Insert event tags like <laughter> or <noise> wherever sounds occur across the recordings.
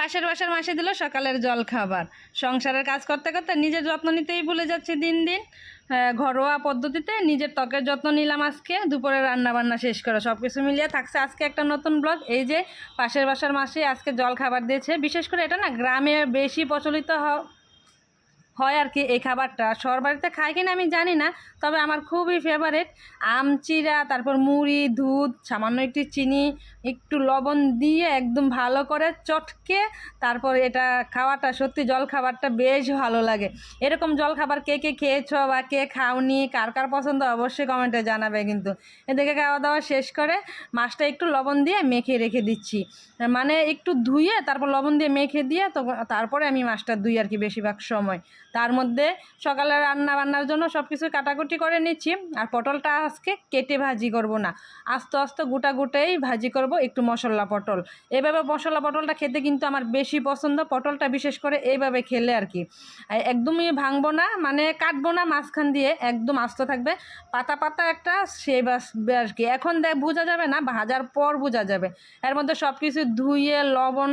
পাশের বাসার মাসে দিল সকালের জল খাবার। সংসারের কাজ করতে করতে নিজের যত্ন নিতেই ভুলে যাচ্ছে দিন দিন। আহ, ঘরোয়া পদ্ধতিতে নিজের ত্বকের যত্ন নিলাম আজকে। দুপুরে রান্না বান্না শেষ করা সব কিছু মিলিয়ে থাকছে আজকে একটা নতুন ব্লগ। এই যে পাশের বাসার মাসে আজকে জল খাবার দিয়েছে। বিশেষ করে এটা না গ্রামে বেশি প্রচলিত হ- হয় আর কি এই খাবারটা। শহর বাড়িতে খায় কিনা আমি জানি না, তবে আমার খুবই ফেভারেট আম, চিরা, তারপর মুড়ি, দুধ, সামান্য একটু চিনি, একটু লবণ দিয়ে একদম ভালো করে চটকে তারপর এটা খাওয়াটা সত্যি জল খাবারটা বেশ ভালো লাগে। এরকম জল খাবার কে কে খেয়েছো বা কে খাওনি, কার কার পছন্দ অবশ্যই কমেন্টে জানাবে কিন্তু। এদিকে খাওয়া দাওয়া শেষ করে মাছটা একটু লবণ দিয়ে মেখে রেখে দিচ্ছি। মানে একটু ধুয়ে তারপর লবণ দিয়ে মেখে দিয়ে তো তারপরে আমি মাছটা ধুই আর কি বেশিরভাগ সময়। তার মধ্যে সকালে রান্না বান্নার জন্য সব কিছু কাটাকুটি করে নিচ্ছি। আর পটলটা আজকে কেটে ভাজি করব না। আস্তে আস্তে গোটা গোটাই ভাজি করব একটু মশলা পটল। এভাবে মশলা পটলটা খেতে কিন্তু আমার বেশি পছন্দ। পটলটা বিশেষ করে এইভাবে খেলে আর কি। একদমই ভাঙবো না মানে কাটবো না, মাঝখান দিয়ে একদম আস্ত থাকবে। পাতা পাতা একটা সে বাস আর কি। এখন দেখ বোঝা যাবে না, ভাজার পর বোঝা যাবে। এর মধ্যে সব কিছু ধুয়ে, লবণ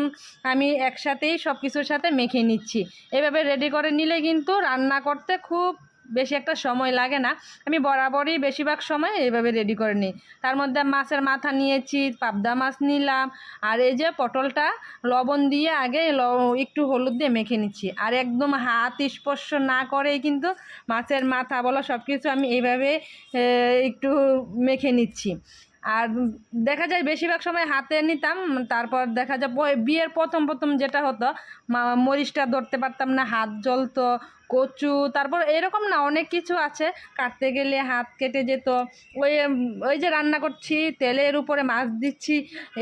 আমি একসাথেই সব কিছুর সাথে মেখে নিচ্ছি। এভাবে রেডি করে নিলে কিন্তু রান্না করতে খুব বেশি একটা সময় লাগে না। আমি বরাবরই বেশিরভাগ সময় এইভাবে রেডি করে নিই। তার মধ্যে মাছের মাথা নিয়েছি, পাবদা মাছ নিলাম, আর এই যে পটলটা লবণ দিয়ে আগে একটু হলুদ দিয়ে মেখে নিচ্ছি। আর একদম হাত স্পর্শ না করেই কিন্তু মাছের মাথা বলো সব কিছু আমি এইভাবে একটু মেখে নিচ্ছি। আর দেখা যায় বেশিরভাগ সময় হাতে নিতাম, তারপর দেখা যায় বিয়ের প্রথম প্রথম যেটা হতো মরিচটা ধরতে পারতাম না, হাত জ্বলতো, কচু, তারপর এরকম না, অনেক কিছু আছে। কাটতে গেলে হাত কেটে যেত। ওই ওই যে রান্না করছি, তেলের উপরে মাছ দিচ্ছি,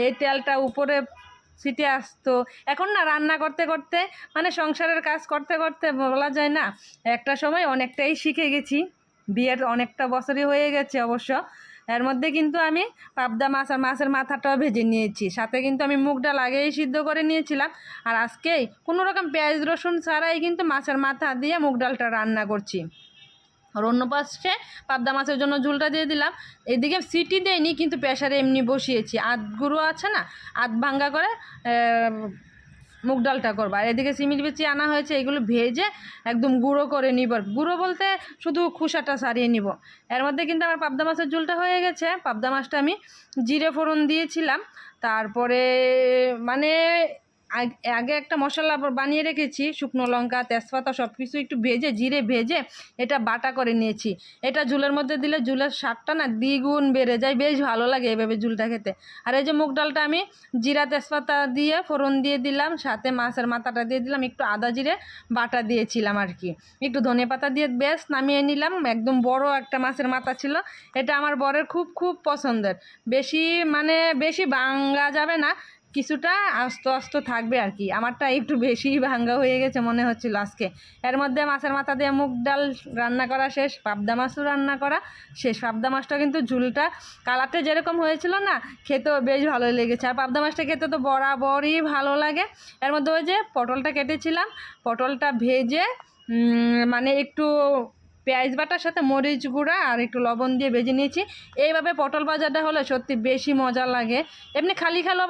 এই তেলটা উপরে ছিটে আসতো। এখন না, রান্না করতে করতে মানে সংসারের কাজ করতে করতে বলা যায় না, একটা সময় অনেকটাই শিখে গেছি। বিয়ের অনেকটা বছরই হয়ে গেছে অবশ্য। এর মধ্যে কিন্তু আমি পাবদা মাছ আর মাছের মাথাটাও ভেজে নিয়েছি। সাথে কিন্তু আমি মুগ ডাল আগেই সিদ্ধ করে নিয়েছিলাম। আর আজকেই কোনো রকম পেঁয়াজ, রসুন ছাড়াই কিন্তু মাছের মাথা দিয়ে মুগ ডালটা রান্না করছি। আর অন্য পাশে পাবদা মাছের জন্য ঝুলটা দিয়ে দিলাম। এদিকে সিটি দেয়নি কিন্তু প্রেশারে এমনি বসিয়েছি। আধ গুঁড়ো আছে না, আধ ভাঙ্গা করে মুগ ডালটা করব। আর এদিকে সিমিল বিচি আনা হয়েছে, এগুলো ভেজে একদম গুঁড়ো করে নিব। গুঁড়ো বলতে শুধু খুসাটা সারিয়ে নিব। এর মধ্যে কিন্তু আমার পাবদা মাছের ঝুলটা হয়ে গেছে। পাবদা মাছটা আমি জিরে ফোড়ন দিয়েছিলাম। তারপরে মানে আগ- একটা মশলা বানিয়ে রেখেছি, শুকনো লঙ্কা, তেজপাতা সব কিছু একটু ভেজে, জিরে ভেজে এটা বাটা করে নিয়েছি। এটা ঝুলের মধ্যে দিলে ঝুলের স্বাদটা না দ্বিগুণ বেড়ে যায়, বেশ ভালো লাগে এভাবে ঝুলটা খেতে। আর এই যে মুগ ডালটা আমি জিরা তেজপাতা দিয়ে ফোড়ন দিয়ে দিলাম, সাথে মাছের মাথাটা দিয়ে দিলাম, একটু আদা জিরে বাটা দিয়েছিলাম আর কি। একটু ধনে পাতা দিয়ে বেশ নামিয়ে নিলাম, একদম বড় একটা মাছের মাথা ছিল। এটা আমার বরের খুব খুব পছন্দের। বেশি মানে বেশি ভাঙ্গা যাবে না কিছুটা আস্ত আস্ত থাকবে আর কি। আমারটা একটু বেশি ভাঙ্গা হয়ে গেছে মনে হচ্ছিল আজকে। এর মধ্যে মাছের মাথা দিয়ে মুগ ডাল রান্না করা শেষ, পাবদা মাছও রান্না করা শেষ। পাবদা মাছটা কিন্তু ঝুলটা কালারটা যেরকম হয়েছিল না, খেতেও বেশ ভালো লেগেছে। আর পাবদা মাছটা খেতে তো বরাবরই ভালো লাগে। এর মধ্যে ওই যে পটলটা কেটেছিলাম, পটলটা ভেজে মানে একটু পেঁয়াজ বাটার সাথে মরিচ গুঁড়া আর একটু লবণ দিয়ে ভেজে নিয়েছি। এইভাবে পটল ভাজাটা হলে সত্যি বেশি মজা লাগে। এমনি খালি খালো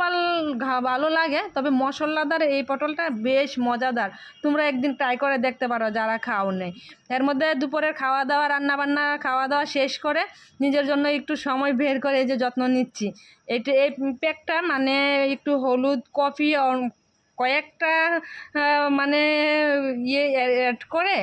ভালো লাগে, তবে মশলাদার এই পটলটা বেশ মজাদার। তোমরা একদিন ট্রাই করে দেখতে পারো যারা খাও নেই। এর মধ্যে দুপুরের খাওয়া দাওয়া রান্না বান্না খাওয়া দাওয়া শেষ করে নিজের জন্য একটু সময় বের করে এই যে যত্ন নিচ্ছি। এটা এই প্যাকটা মানে একটু হলুদ কফি কয়েকটা মানে ইয়ে অ্যাড করে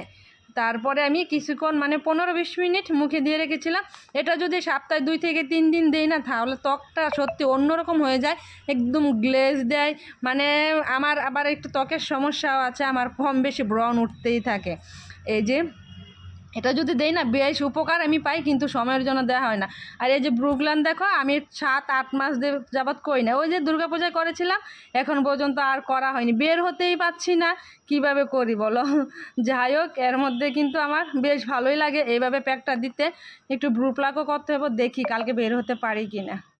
তারপরে আমি কিছুক্ষণ মানে পনেরো বিশ মিনিট মুখে দিয়ে রেখেছিলাম। এটা যদি সপ্তাহে দুই থেকে তিন দিন দেই না, তাহলে ত্বকটা সত্যি অন্যরকম হয়ে যায়, একদম গ্লেজ দেয়। মানে আমার আবার একটু ত্বকের সমস্যাও আছে, আমার কম বেশি ব্রণ উঠতেই থাকে। এই যে এটা যদি দেই না, বেশ উপকার আমি পাই, কিন্তু সময়ের জন্য দেওয়া হয় না। আর এই যে ব্রুগলান দেখো, আমি সাত, আট মাস দে- যাবৎ করি না। ওই যে দুর্গাপূজায় করেছিলাম, এখন পর্যন্ত আর করা হয়নি। বের হতেই পাচ্ছি না, কীভাবে করি বলো? <laughs> যাই হোক, এর মধ্যে কিন্তু আমার বেশ ভালোই লাগে। এইভাবে প্যাকটা দিতে, একটু ব্রু প্লাকও করতে হবে, দেখি কালকে বের হতে পারি কি না